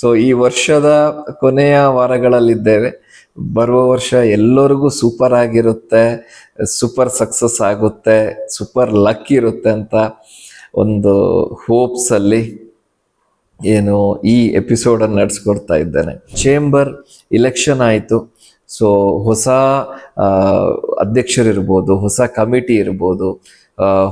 So ಈ ವರ್ಷದ ಕೊನೆಯ ವಾರಗಳಲ್ಲಿದ್ದೇವೆ. ಬರುವ ವರ್ಷ ಎಲ್ಲರಿಗೂ ಸೂಪರ್ ಆಗಿರುತ್ತೆ ಸೂಪರ್ ಸಕ್ಸಸ್ ಆಗುತ್ತೆ ಸೂಪರ್ ಲಕ್ ಇರುತ್ತೆ ಅಂತ ಒಂದು ಹೋಪ್ಸಲ್ಲಿ ಏನು ಈ ಎಪಿಸೋಡನ್ನು ನಡೆಸ್ಕೊಡ್ತಾ ಇದ್ದೇನೆ. ಚೇಂಬರ್ ಇಲೆಕ್ಷನ್ ಆಯಿತು. ಸೊ ಹೊಸ ಅಧ್ಯಕ್ಷರಿರ್ಬೋದು, ಹೊಸ ಕಮಿಟಿ ಇರ್ಬೋದು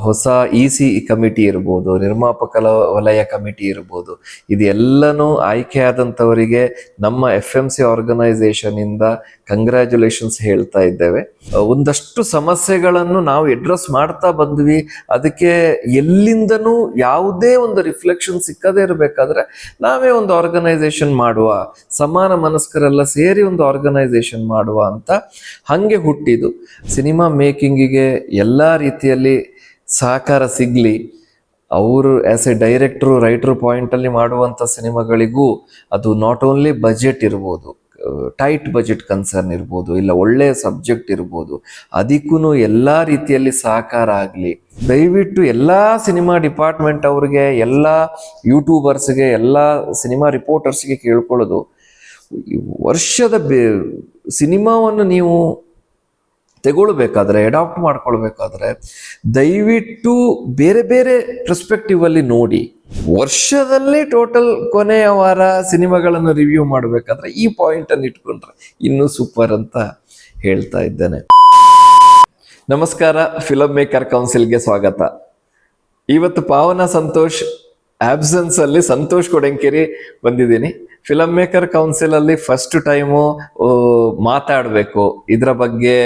ಹೊಸ ಇ ಸಿ ಕಮಿಟಿ ಇರ್ಬೋದು ನಿರ್ಮಾಪಕಲ ವಲಯ ಕಮಿಟಿ ಇರ್ಬೋದು, ಇದೆಲ್ಲನೂ ಆಯ್ಕೆ ಆದಂಥವರಿಗೆ ನಮ್ಮ ಎಫ್ ಎಂ ಸಿ ಆರ್ಗನೈಸೇಷನ್ ಇಂದ ಕಂಗ್ರ್ಯಾಚುಲೇಷನ್ಸ್ ಹೇಳ್ತಾ ಇದ್ದೇವೆ. ಒಂದಷ್ಟು ಸಮಸ್ಯೆಗಳನ್ನು ನಾವು ಎಡ್ರೆಸ್ ಮಾಡ್ತಾ ಬಂದ್ವಿ. ಅದಕ್ಕೆ ಎಲ್ಲಿಂದನೂ ಯಾವುದೇ ಒಂದು ರಿಫ್ಲೆಕ್ಷನ್ ಸಿಕ್ಕದೇ ಇರಬೇಕಾದ್ರೆ ನಾವೇ ಒಂದು ಆರ್ಗನೈಸೇಷನ್ ಮಾಡುವ, ಸಮಾನ ಮನಸ್ಕರೆಲ್ಲ ಸೇರಿ ಒಂದು ಆರ್ಗನೈಸೇಷನ್ ಮಾಡುವ ಅಂತ ಹಂಗೆ ಹುಟ್ಟಿದು ಸಿನಿಮಾ ಮೇಕಿಂಗಿಗೆ ಎಲ್ಲ ರೀತಿಯಲ್ಲಿ ಸಹಕಾರ ಸಿಗ್ಲಿ, ಅವರು ಆ್ಯಸ್ ಎ ಡೈರೆಕ್ಟ್ರು ರೈಟರ್ ಪಾಯಿಂಟಲ್ಲಿ ಮಾಡುವಂಥ ಸಿನಿಮಾಗಳಿಗೂ ಅದು ನಾಟ್ ಓನ್ಲಿ ಬಜೆಟ್ ಇರ್ಬೋದು ಟೈಟ್ ಬಜೆಟ್ ಕನ್ಸರ್ನ್ ಇರ್ಬೋದು, ಇಲ್ಲ ಒಳ್ಳೆಯ ಸಬ್ಜೆಕ್ಟ್ ಇರ್ಬೋದು ಅದಕ್ಕೂ ಎಲ್ಲ ರೀತಿಯಲ್ಲಿ ಸಹಕಾರ ಆಗಲಿ. ದಯವಿಟ್ಟು ಎಲ್ಲ ಸಿನಿಮಾ ಡಿಪಾರ್ಟ್ಮೆಂಟ್ ಅವ್ರಿಗೆ, ಎಲ್ಲ ಯೂಟ್ಯೂಬರ್ಸ್ಗೆ ಎಲ್ಲ ಸಿನಿಮಾ ರಿಪೋರ್ಟರ್ಸ್ಗೆ ಕೇಳ್ಕೊಳ್ಳೋದು ವರ್ಷದ ಬೇ, ಸಿನಿಮಾವನ್ನು ನೀವು ತಗೊಳ್ಬೇಕಾದ್ರೆ ಅಡಾಪ್ಟ್ ಮಾಡ್ಕೊಳ್ಬೇಕಾದ್ರೆ ದಯವಿಟ್ಟು ಬೇರೆ ಬೇರೆ ಪರ್ಸ್ಪೆಕ್ಟಿವ್ ಅಲ್ಲಿ ನೋಡಿ. ವರ್ಷದಲ್ಲಿ ಟೋಟಲ್ ಕೊನೆಯ ವಾರ ಸಿನಿಮಾಗಳನ್ನು ರಿವ್ಯೂ ಮಾಡಬೇಕಾದ್ರೆ ಈ ಪಾಯಿಂಟ್ ಅನ್ನು ಇಟ್ಕೊಂಡ್ರೆ ಇನ್ನೂ ಸೂಪರ್ ಅಂತ ಹೇಳ್ತಾ ಇದ್ದೇನೆ. ನಮಸ್ಕಾರ ಫಿಲಮ್ ಮೇಕರ್ ಕೌನ್ಸಿಲ್ಗೆ ಸ್ವಾಗತ. ಇವತ್ತು ಪಾವನ ಸಂತೋಷ್ ಆಬ್ಸೆನ್ಸ್ ಅಲ್ಲಿ ಸಂತೋಷ್ ಕೊಡಂಕೇರಿ ಬಂದಿದ್ದೀನಿ. ಫಿಲಮ್ ಮೇಕರ್ ಕೌನ್ಸಿಲ್ ಅಲ್ಲಿ ಫಸ್ಟ್ ಟೈಮು ಮಾತಾಡಬೇಕು. ಇದರ ಬಗ್ಗೆ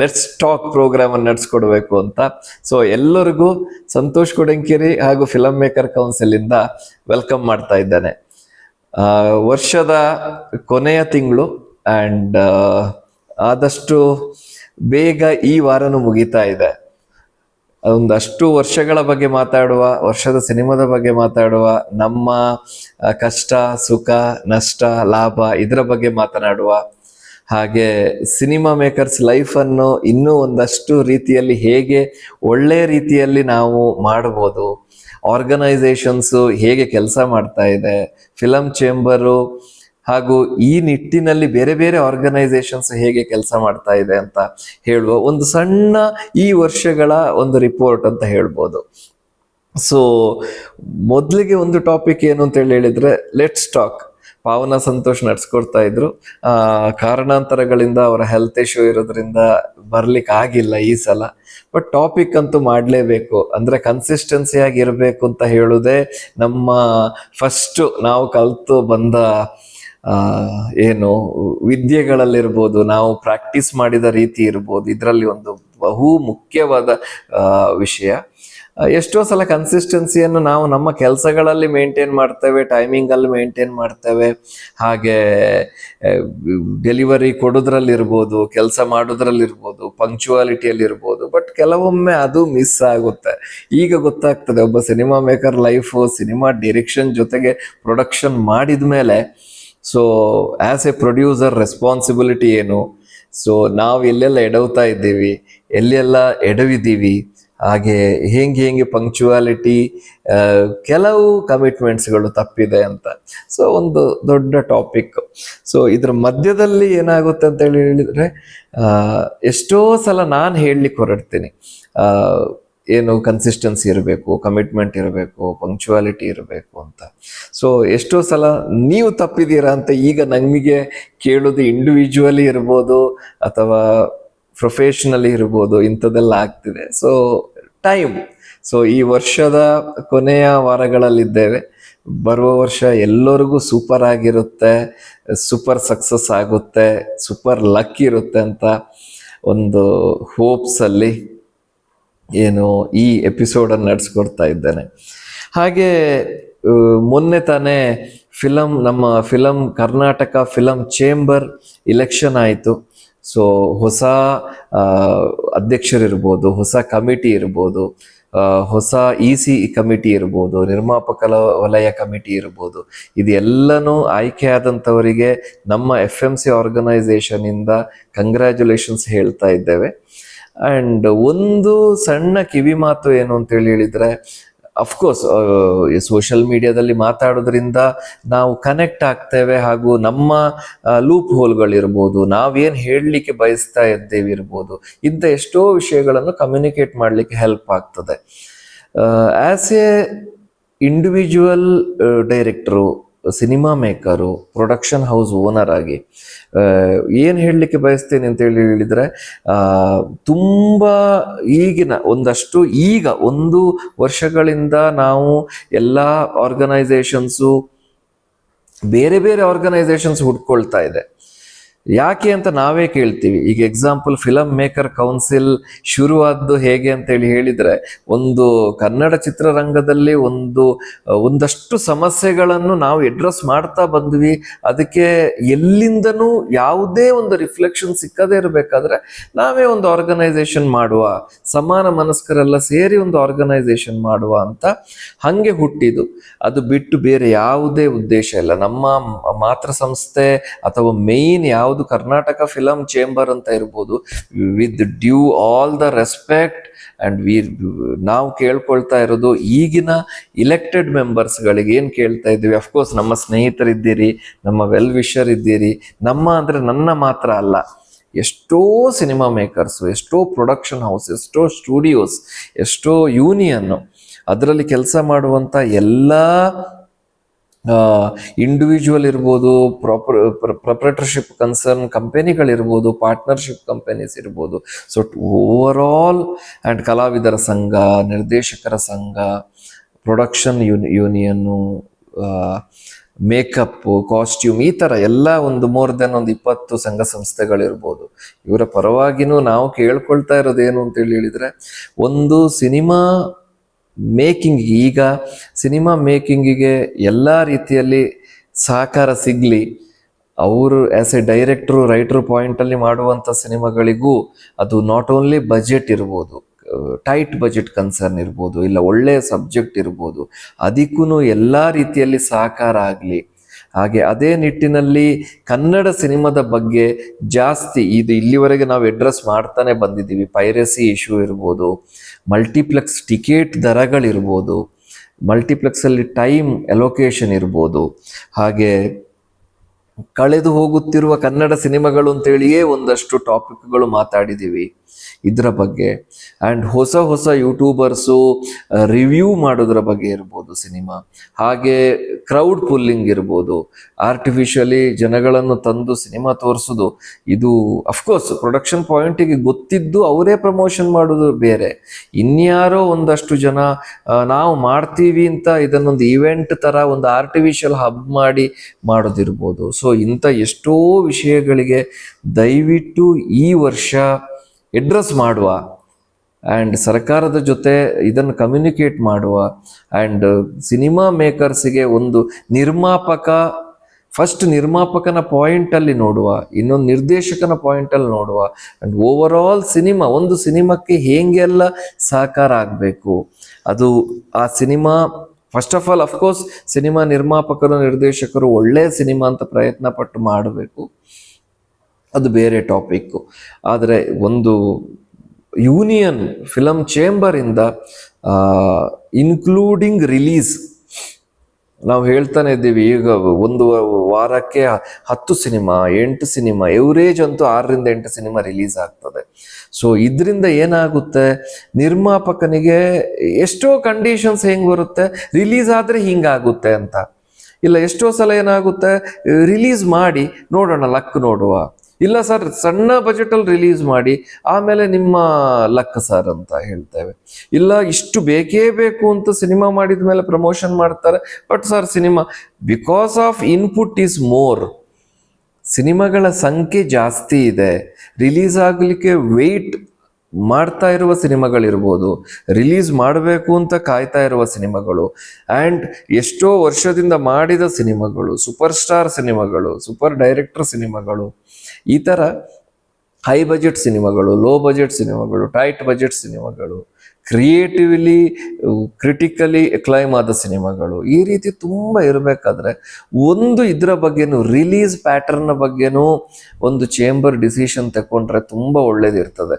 ಲೆಟ್ಸ್ ಟಾಕ್ ಪ್ರೋಗ್ರಾಮ್ ಅನ್ನು ನಡೆಸ್ಕೊಡ್ಬೇಕು ಅಂತ. ಸೊ ಎಲ್ಲರಿಗೂ ಸಂತೋಷ್ ಕೊಡಂಕಿರಿ ಹಾಗೂ ಫಿಲಮ್ ಮೇಕರ್ ಕೌನ್ಸಿಲ್ ಇಂದ ವೆಲ್ಕಮ್ ಮಾಡ್ತಾ ಇದ್ದಾನೆ. ವರ್ಷದ ಕೊನೆಯ ತಿಂಗಳು ಆ್ಯಂಡ್ ಆದಷ್ಟು ಬೇಗ ಈ ವಾರನೂ ಮುಗಿತಾ ಇದೆ. ಒಂದಷ್ಟು ವರ್ಷಗಳ ಬಗ್ಗೆ ಮಾತಾಡುವ, ವರ್ಷದ ಸಿನಿಮಾದ ಬಗ್ಗೆ ಮಾತಾಡುವ, ನಮ್ಮ ಕಷ್ಟ, ಸುಖ, ನಷ್ಟ, ಲಾಭ ಇದರ ಬಗ್ಗೆ ಮಾತನಾಡುವ. ಹಾಗೆ ಸಿನಿಮಾ ಮೇಕರ್ಸ್ ಲೈಫ್ ಅನ್ನು ಇನ್ನೂ ಒಂದಷ್ಟು ರೀತಿಯಲ್ಲಿ ಹೇಗೆ ಒಳ್ಳೆಯ ರೀತಿಯಲ್ಲಿ ನಾವು ಮಾಡಬಹುದು, ಆರ್ಗನೈಸೇಷನ್ಸು ಹೇಗೆ ಕೆಲಸ ಮಾಡ್ತಾ ಇದೆ ಫಿಲಮ್ ಚೇಂಬರು ಹಾಗೂ ಈ ನಿಟ್ಟಿನಲ್ಲಿ ಬೇರೆ ಬೇರೆ ಆರ್ಗನೈಸೇಷನ್ಸ್ ಹೇಗೆ ಕೆಲಸ ಮಾಡ್ತಾ ಇದೆ ಅಂತ ಹೇಳುವ ಒಂದು ಸಣ್ಣ ಈ ವರ್ಷಗಳ ಒಂದು ರಿಪೋರ್ಟ್ ಅಂತ ಹೇಳ್ಬೋದು. ಸೊ ಮೊದಲಿಗೆ ಒಂದು ಟಾಪಿಕ್ ಏನು ಅಂತ ಹೇಳಿ ಹೇಳಿದ್ರೆ ಲೆಟ್ಸ್ ಟಾಕ್ ಪಾವನ ಸಂತೋಷ್ ನಡ್ಸ್ಕೊಡ್ತಾ ಇದ್ರು. ಆ, ಕಾರಣಾಂತರಗಳಿಂದ ಅವರ ಹೆಲ್ತ್ ಇಶ್ಯೂ ಇರೋದ್ರಿಂದ ಬರ್ಲಿಕ್ಕೆ ಆಗಿಲ್ಲ ಈ ಸಲ. ಬಟ್ ಟಾಪಿಕ್ ಅಂತೂ ಮಾಡಲೇಬೇಕು. ಅಂದ್ರೆ ಕನ್ಸಿಸ್ಟೆನ್ಸಿ ಆಗಿ ಇರಬೇಕು ಅಂತ ಹೇಳುದೇ ನಮ್ಮ ಫಸ್ಟ್ ನಾವು ಕಲ್ತು ಬಂದ ಏನು ವಿದ್ಯೆಗಳಲ್ಲಿರ್ಬೋದು, ನಾವು ಪ್ರಾಕ್ಟೀಸ್ ಮಾಡಿದ ರೀತಿ ಇರ್ಬೋದು, ಇದರಲ್ಲಿ ಒಂದು ಬಹು ಮುಖ್ಯವಾದ ವಿಷಯ. ಎಷ್ಟೋ ಸಲ ಕನ್ಸಿಸ್ಟೆನ್ಸಿಯನ್ನು ನಾವು ನಮ್ಮ ಕೆಲಸಗಳಲ್ಲಿ ಮೇಂಟೈನ್ ಮಾಡ್ತೇವೆ ಟೈಮಿಂಗಲ್ಲಿ ಮೇಂಟೈನ್ ಮಾಡ್ತೇವೆ. ಹಾಗೆ ಡೆಲಿವರಿ ಕೊಡೋದ್ರಲ್ಲಿರ್ಬೋದು, ಕೆಲಸ ಮಾಡೋದ್ರಲ್ಲಿರ್ಬೋದು ಪಂಕ್ಚುವಾಲಿಟಿಯಲ್ಲಿ ಇರ್ಬೋದು ಬಟ್ ಕೆಲವೊಮ್ಮೆ ಅದು ಮಿಸ್ ಆಗುತ್ತೆ. ಈಗ ಗೊತ್ತಾಗ್ತದೆ, ಒಬ್ಬ cinema maker life cinema direction ಜೊತೆಗೆ ಪ್ರೊಡಕ್ಷನ್ ಮಾಡಿದ ಮೇಲೆ so as a producer responsibility ಏನು? ಸೊ ನಾವು ಎಲ್ಲೆಲ್ಲ ಎಡವ್ತಾ ಇದ್ದೀವಿ, ಎಲ್ಲೆಲ್ಲ ಎಡವಿದ್ದೀವಿ, ಹಾಗೆ ಹೆಂಗೆ ಹೇಗೆ ಪಂಕ್ಚುವಾಲಿಟಿ ಕೆಲವು ಕಮಿಟ್ಮೆಂಟ್ಸ್ಗಳು ತಪ್ಪಿದೆ ಅಂತ. ಸೊ ಒಂದು ದೊಡ್ಡ ಟಾಪಿಕ್ ಸೊ ಇದ್ರ ಮಧ್ಯದಲ್ಲಿ ಏನಾಗುತ್ತೆ ಅಂತೇಳಿ ಹೇಳಿದರೆ ಎಷ್ಟೋ ಸಲ ನಾನು ಹೇಳಲಿಕ್ಕೆ ಹೊರಡ್ತೀನಿ. ಏನು ಕನ್ಸಿಸ್ಟೆನ್ಸಿ ಇರಬೇಕು ಕಮಿಟ್ಮೆಂಟ್ ಇರಬೇಕು ಪಂಕ್ಚುಯಾಲಿಟಿ ಇರಬೇಕು ಅಂತ. ಸೊ ಎಷ್ಟೋ ಸಲ ನೀವು ತಪ್ಪಿದ್ದೀರಾ ಅಂತ ಈಗ ನಮಗೆ ಕೇಳೋದು ಇಂಡಿವಿಜುವಲಿ ಇರ್ಬೋದು ಅಥವಾ ಪ್ರೊಫೆಷ್ನಲಿ ಇರ್ಬೋದು, ಇಂಥದ್ದೆಲ್ಲ ಆಗ್ತಿದೆ. ಸೊ ಟೈಮ್ ಸೊ ಈ ವರ್ಷದ ಕೊನೆಯ ವಾರಗಳಲ್ಲಿದ್ದೇವೆ. ಬರುವ ವರ್ಷ ಎಲ್ಲರಿಗೂ ಸೂಪರ್ ಆಗಿರುತ್ತೆ ಸೂಪರ್ ಸಕ್ಸಸ್ ಆಗುತ್ತೆ ಸೂಪರ್ ಲಕ್ ಇರುತ್ತೆ ಅಂತ ಒಂದು ಹೋಪ್ಸ್ ಅಲ್ಲಿ ಏನು ಈ ಎಪಿಸೋಡನ್ನು ನಡೆಸ್ಕೊಡ್ತಾ ಇದ್ದೇನೆ. ಹಾಗೆ ಮೊನ್ನೆ ತಾನೇ ಫಿಲಮ್ ನಮ್ಮ film Karnataka film chamber election ಆಯಿತು. ಸೊ ಹೊಸ ಅಧ್ಯಕ್ಷರಿರ್ಬೋದು, ಹೊಸ ಕಮಿಟಿ ಇರ್ಬೋದು ಹೊಸ ಇ ಸಿ ಕಮಿಟಿ ಇರ್ಬೋದು ನಿರ್ಮಾಪಕಲ ವಲಯ ಕಮಿಟಿ ಇರ್ಬೋದು, ಇದೆಲ್ಲನೂ ಆಯ್ಕೆ ಆದಂಥವರಿಗೆ ನಮ್ಮ ಎಫ್ ಎಂ ಸಿ ಆರ್ಗನೈಸೇಷನಿಂದ ಕಂಗ್ರ್ಯಾಚುಲೇಷನ್ಸ್ ಹೇಳ್ತಾ ಇದ್ದೇವೆ. ಅಂಡ್ ಒಂದು ಸಣ್ಣ ಕಿವಿ ಮಾತು ಏನು ಅಂತ ಹೇಳಿ ಹೇಳಿದ್ರೆ ಅಫ್ಕೋರ್ಸ್ ಸೋಷಿಯಲ್ ಮೀಡಿಯಾದಲ್ಲಿ ಮಾತಾಡೋದ್ರಿಂದ ನಾವು ಕನೆಕ್ಟ್ ಆಗ್ತೇವೆ ಹಾಗೂ ನಮ್ಮ ಲೂಪ್ ಹೋಲ್ಗಳಿರ್ಬೋದು ನಾವೇನು ಹೇಳಲಿಕ್ಕೆ ಬಯಸ್ತಾ ಇದ್ದೇವೆ ಇರ್ಬೋದು, ಇಂಥ ಎಷ್ಟೋ ವಿಷಯಗಳನ್ನು ಕಮ್ಯುನಿಕೇಟ್ ಮಾಡಲಿಕ್ಕೆ ಹೆಲ್ಪ್ ಆಗ್ತದೆ. As a individual director cinema maker production house owner ಆಗಿ ಏನು ಹೇಳಲಿಕ್ಕೆ ಬಯಸ್ತೇನೆ ಅಂತ ಹೇಳಿ ಹೇಳಿದರೆ ತುಂಬ ಈಗಿನ ಒಂದಷ್ಟು ಈಗ ಒಂದು ವರ್ಷಗಳಿಂದ ನಾವು ಎಲ್ಲ ಆರ್ಗನೈಸೇಷನ್ಸು ಬೇರೆ ಬೇರೆ ಆರ್ಗನೈಸೇಷನ್ಸ್ ಹುಡ್ಕೊಳ್ತಾ ಇದೆ. ಯಾಕೆ ಅಂತ ನಾವೇ ಕೇಳ್ತೀವಿ. ಈಗ ಎಕ್ಸಾಂಪಲ್ ಫಿಲಮ್ ಮೇಕರ್ ಕೌನ್ಸಿಲ್ ಶುರುವಾದ್ದು ಹೇಗೆ ಅಂತೇಳಿ ಹೇಳಿದ್ರೆ, ಒಂದು ಕನ್ನಡ ಚಿತ್ರರಂಗದಲ್ಲಿ ಒಂದು ಒಂದಷ್ಟು ಸಮಸ್ಯೆಗಳನ್ನು ನಾವು ಅಡ್ರೆಸ್ ಮಾಡ್ತಾ ಬಂದ್ವಿ. ಅದಕ್ಕೆ ಎಲ್ಲಿಂದನೂ ಯಾವುದೇ ಒಂದು ರಿಫ್ಲೆಕ್ಷನ್ ಸಿಕ್ಕದೇ ಇರಬೇಕಾದ್ರೆ ನಾವೇ ಒಂದು ಆರ್ಗನೈಸೇಷನ್ ಮಾಡುವ, ಸಮಾನ ಮನಸ್ಕರೆಲ್ಲ ಸೇರಿ ಒಂದು ಆರ್ಗನೈಸೇಷನ್ ಮಾಡುವ ಅಂತ ಹಂಗೆ ಹುಟ್ಟಿದು ಅದು ಬಿಟ್ಟು ಬೇರೆ ಯಾವುದೇ ಉದ್ದೇಶ ಇಲ್ಲ. ನಮ್ಮ ಮಾತೃ ಸಂಸ್ಥೆ ಅಥವಾ ಮೇಯ್ನ್ ಯಾವುದು ಕರ್ನಾಟಕ ಫಿಲಂ ಚೇಂಬರ್ ಅಂತ ಇರ್ಬೋದು. With due all the respect and we ನಾವು ಕೇಳ್ಕೊಳ್ತಾ ಇರೋದು ಈಗಿನ ಇಲೆಕ್ಟೆಡ್ ಮೆಂಬರ್ಸ್ಗಳಿಗೆ ಏನು ಕೇಳ್ತಾ ಇದ್ದೀವಿ? ಅಫ್ಕೋರ್ಸ್ ನಮ್ಮ ಸ್ನೇಹಿತರಿದ್ದೀರಿ, ನಮ್ಮ ವೆಲ್ ವಿಷರ್ ಇದ್ದೀರಿ. ನಮ್ಮ ಅಂದರೆ ನನ್ನ ಮಾತ್ರ ಅಲ್ಲ. ಎಷ್ಟೋ ಸಿನಿಮಾ ಮೇಕರ್ಸು ಎಷ್ಟೋ ಪ್ರೊಡಕ್ಷನ್ ಹೌಸ್ ಎಷ್ಟೋ ಸ್ಟುಡಿಯೋಸ್ ಎಷ್ಟೋ ಯೂನಿಯನ್ನು ಅದರಲ್ಲಿ ಕೆಲಸ ಮಾಡುವಂಥ ಎಲ್ಲ ಇಂಡಿವಿಜುವಲ್ ಇರ್ಬೋದು ಪ್ರಾಪರ್ ಪ್ರೊಪ್ರೇಟರ್ಶಿಪ್ ಕನ್ಸರ್ನ್ ಕಂಪೆನಿಗಳಿರ್ಬೋದು ಪಾರ್ಟ್ನರ್ಶಿಪ್ ಕಂಪೆನೀಸ್ ಇರ್ಬೋದು. ಸೊ ಓವರ್ ಆಲ್ ಆ್ಯಂಡ್ ಕಲಾವಿದರ ಸಂಘ, ನಿರ್ದೇಶಕರ ಸಂಘ ಪ್ರೊಡಕ್ಷನ್ ಯೂನಿ ಯೂನಿಯನ್ನು ಮೇಕಪ್ ಕಾಸ್ಟ್ಯೂಮ್ ಈ ಥರ ಎಲ್ಲ ಒಂದು ಮೋರ್ ದೆನ್ ಒಂದು ಇಪ್ಪತ್ತು ಸಂಘ ಸಂಸ್ಥೆಗಳಿರ್ಬೋದು ಇವರ ಪರವಾಗಿನೂ ನಾವು ಕೇಳ್ಕೊಳ್ತಾ ಇರೋದೇನು ಅಂತೇಳಿ ಹೇಳಿದರೆ, ಒಂದು ಸಿನಿಮಾ ಮೇಕಿಂಗ್ ಈಗ ಸಿನಿಮಾ ಮೇಕಿಂಗಿಗೆ ಎಲ್ಲ ರೀತಿಯಲ್ಲಿ ಸಹಕಾರ ಸಿಗಲಿ. ಅವರು ಆ್ಯಸ್ ಎ ಡೈರೆಕ್ಟ್ರು ರೈಟ್ರು ಪಾಯಿಂಟಲ್ಲಿ ಮಾಡುವಂಥ ಸಿನಿಮಾಗಳಿಗೂ ಅದು ನಾಟ್ ಓನ್ಲಿ ಬಜೆಟ್ ಇರ್ಬೋದು ಟೈಟ್ ಬಜೆಟ್ ಕನ್ಸರ್ನ್ ಇರ್ಬೋದು, ಇಲ್ಲ ಒಳ್ಳೆಯ ಸಬ್ಜೆಕ್ಟ್ ಇರ್ಬೋದು ಅದಕ್ಕೂ ಎಲ್ಲ ರೀತಿಯಲ್ಲಿ ಸಹಕಾರ ಆಗಲಿ. ಹಾಗೆ ಅದೇ ನಿಟ್ಟಿನಲ್ಲಿ ಕನ್ನಡ ಸಿನಿಮಾದ ಬಗ್ಗೆ ಜಾಸ್ತಿ ಇದು ಇಲ್ಲಿವರೆಗೆ ನಾವು ಎಡ್ರೆಸ್ ಮಾಡ್ತಾನೆ ಬಂದಿದ್ದೀವಿ. ಪೈರಸಿ ಇಶ್ಯೂ ಇರ್ಬೋದು ಮಲ್ಟಿಪ್ಲೆಕ್ಸ್ ಟಿಕೆಟ್ ದರಗಳಿರ್ಬೋದು, ಮಲ್ಟಿಪ್ಲೆಕ್ಸಲ್ಲಿ ಟೈಮ್ ಅಲೋಕೇಶನ್ ಇರ್ಬೋದು. ಹಾಗೆ ಕಳೆದು ಹೋಗುತ್ತಿರುವ ಕನ್ನಡ ಸಿನಿಮಾಗಳು ಅಂತೇಳಿಯೇ ಒಂದಷ್ಟು ಟಾಪಿಕ್ಗಳು ಮಾತಾಡಿದ್ದೀವಿ. ಇದರ ಬಗ್ಗೆ. ಆ್ಯಂಡ್ ಹೊಸ ಹೊಸ ಯೂಟ್ಯೂಬರ್ಸು ರಿವ್ಯೂ ಮಾಡೋದ್ರ ಬಗ್ಗೆ ಇರ್ಬೋದು ಸಿನಿಮಾ. ಹಾಗೆ ಕ್ರೌಡ್ ಪುಲ್ಲಿಂಗ್ ಇರ್ಬೋದು. ಆರ್ಟಿಫಿಷಿಯಲಿ ಜನಗಳನ್ನು ತಂದು ಸಿನಿಮಾ ತೋರಿಸೋದು. ಇದು ಅಫ್ಕೋರ್ಸ್ ಪ್ರೊಡಕ್ಷನ್ ಪಾಯಿಂಟಿಗೆ ಗೊತ್ತಿದ್ದು ಅವರೇ ಪ್ರಮೋಷನ್ ಮಾಡೋದು ಬೇರೆ. ಇನ್ಯಾರೋ ಒಂದಷ್ಟು ಜನ ನಾವು ಮಾಡ್ತೀವಿ ಅಂತ ಇದನ್ನೊಂದು ಇವೆಂಟ್ ಥರ ಒಂದು ಆರ್ಟಿಫಿಷಿಯಲ್ ಹಬ್ ಮಾಡಿ ಮಾಡೋದಿರ್ಬೋದು. ಸೊ ಇಂಥ ಎಷ್ಟೋ ವಿಷಯಗಳಿಗೆ ದಯವಿಟ್ಟು ಈ ವರ್ಷ ಅಡ್ರೆಸ್ ಮಾಡುವ ಆ್ಯಂಡ್ ಸರ್ಕಾರದ ಜೊತೆ ಇದನ್ನು ಕಮ್ಯುನಿಕೇಟ್ ಮಾಡುವ ಆ್ಯಂಡ್ ಸಿನಿಮಾ ಮೇಕರ್ಸಿಗೆ ಒಂದು ನಿರ್ಮಾಪಕ ಫಸ್ಟ್ ನಿರ್ಮಾಪಕನ ಪಾಯಿಂಟಲ್ಲಿ ನೋಡುವ, ಇನ್ನೊಂದು ನಿರ್ದೇಶಕನ ಪಾಯಿಂಟಲ್ಲಿ ನೋಡುವ ಆ್ಯಂಡ್ ಓವರ್ ಆಲ್ ಸಿನಿಮಾ ಒಂದು ಸಿನಿಮಾಕ್ಕೆ ಹೇಗೆಲ್ಲ ಸಹಕಾರ ಆಗಬೇಕು? ಅದು ಆ cinema first of all of course cinema ನಿರ್ಮಾಪಕರು, ನಿರ್ದೇಶಕರು ಒಳ್ಳೆಯ ಸಿನಿಮಾ ಅಂತ ಪ್ರಯತ್ನ ಪಟ್ಟು ಮಾಡಬೇಕು. ಅದು ಬೇರೆ ಟಾಪಿಕ್ಕು ಆದರೆ ಒಂದು ಯೂನಿಯನ್ ಫಿಲಮ್ ಚೇಂಬರಿಂದ ಇನ್ಕ್ಲೂಡಿಂಗ್ ರಿಲೀಸ್ ನಾವು ಹೇಳ್ತಾನೆ ಇದ್ದೀವಿ, ಈಗ ಒಂದು ವಾರಕ್ಕೆ ಹತ್ತು ಸಿನಿಮಾ, ಎಂಟು ಸಿನಿಮಾ ಎವರೇಜ್ ಅಂತೂ ಆರರಿಂದ ಎಂಟು ಸಿನಿಮಾ ರಿಲೀಸ್ ಆಗ್ತದೆ. ಸೊ ಇದರಿಂದ ಏನಾಗುತ್ತೆ? ನಿರ್ಮಾಪಕನಿಗೆ ಎಷ್ಟೋ ಕಂಡೀಷನ್ಸ್ ಹೆಂಗೆ ಬರುತ್ತೆ? ರಿಲೀಸ್ ಆದರೆ ಹಿಂಗಾಗುತ್ತೆ ಅಂತ. ಇಲ್ಲ, ಎಷ್ಟೋ ಸಲ ಏನಾಗುತ್ತೆ? ರಿಲೀಸ್ ಮಾಡಿ ನೋಡೋಣ, ಲಕ್ ನೋಡುವ. ಇಲ್ಲ ಸರ್, ಸಣ್ಣ ಬಜೆಟಲ್ಲಿ ರಿಲೀಸ್ ಮಾಡಿ ಆಮೇಲೆ ನಿಮ್ಮ ಲಕ್ಕ ಸರ್ ಅಂತ ಹೇಳ್ತೇವೆ. ಇಲ್ಲ, ಇಷ್ಟು ಬೇಕೇ ಬೇಕು ಅಂತ ಸಿನಿಮಾ ಮಾಡಿದ ಮೇಲೆ ಪ್ರಮೋಷನ್ ಮಾಡ್ತಾರೆ. But sir cinema because of input is more ಸಿನಿಮಾಗಳ ಸಂಖ್ಯೆ ಜಾಸ್ತಿ ಇದೆ ರಿಲೀಸ್ ಆಗಲಿಕ್ಕೆ ವೆಯ್ಟ್ ಮಾಡ್ತಾ ಇರುವ ಸಿನಿಮಾಗಳಿರ್ಬೋದು ರಿಲೀಸ್ ಮಾಡಬೇಕು ಅಂತ ಕಾಯ್ತಾ ಇರುವ ಸಿನಿಮಾಗಳು ಆ್ಯಂಡ್ ಎಷ್ಟೋ ವರ್ಷದಿಂದ ಮಾಡಿದ ಸಿನಿಮಾಗಳು ಸೂಪರ್ ಸ್ಟಾರ್ ಸಿನಿಮಾಗಳು ಸೂಪರ್ ಡೈರೆಕ್ಟರ್ ಸಿನಿಮಾಗಳು ಈ ಥರ ಹೈ ಬಜೆಟ್ ಸಿನಿಮಾಗಳು ಲೋ ಬಜೆಟ್ ಸಿನಿಮಾಗಳು ಟೈಟ್ ಬಜೆಟ್ ಸಿನಿಮಾಗಳು ಕ್ರಿಯೇಟಿವ್ಲಿ ಕ್ರಿಟಿಕಲಿ ಕ್ಲೈಮ್ ಆದ ಸಿನಿಮಾಗಳು ಈ ರೀತಿ ತುಂಬ ಇರಬೇಕಾದ್ರೆ ಒಂದು ಇದರ ಬಗ್ಗೆನೂ ರಿಲೀಸ್ ಪ್ಯಾಟರ್ನ್ ಬಗ್ಗೆನೂ ಒಂದು ಚೇಂಬರ್ ಡಿಸಿಷನ್ ತಗೊಂಡ್ರೆ ತುಂಬ ಒಳ್ಳೇದಿರ್ತದೆ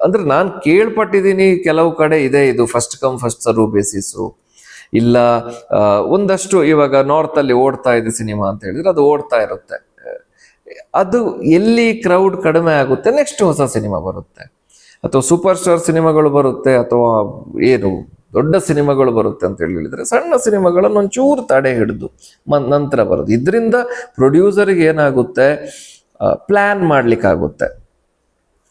ಅಂದರೆ ನಾನು ಕೇಳ್ಪಟ್ಟಿದ್ದೀನಿ ಕೆಲವು ಕಡೆ ಇದೆ ಇದು first come first serve basis ಇಲ್ಲ ಒಂದಷ್ಟು ಇವಾಗ ನಾರ್ತಲ್ಲಿ ಓಡ್ತಾ ಇದೆ ಸಿನಿಮಾ ಅಂತ ಹೇಳಿದ್ರೆ ಅದು ಓಡ್ತಾ ಇರುತ್ತೆ. ಅದು ಎಲ್ಲಿ ಕ್ರೌಡ್ ಕಡಿಮೆ ಆಗುತ್ತೆ ನೆಕ್ಸ್ಟ್ ಹೊಸ ಸಿನಿಮಾ ಬರುತ್ತೆ. ಅಥವಾ ಸೂಪರ್ ಸ್ಟಾರ್ ಸಿನಿಮಾಗಳು ಬರುತ್ತೆ, ಅಥವಾ ಏನು ದೊಡ್ಡ ಸಿನಿಮಾಗಳು ಬರುತ್ತೆ ಅಂತ ಹೇಳಿ ಹೇಳಿದ್ರೆ ಸಣ್ಣ ಸಿನಿಮಾಗಳನ್ನು ಒಂಚೂರು ತಡೆ ಹಿಡಿದು ಮ, ನಂತರ ಬರೋದು. ಇದರಿಂದ ಪ್ರೊಡ್ಯೂಸರ್ಗೆ ಏನಾಗುತ್ತೆ ಪ್ಲ್ಯಾನ್ ಮಾಡಲಿಕ್ಕಾಗುತ್ತೆ.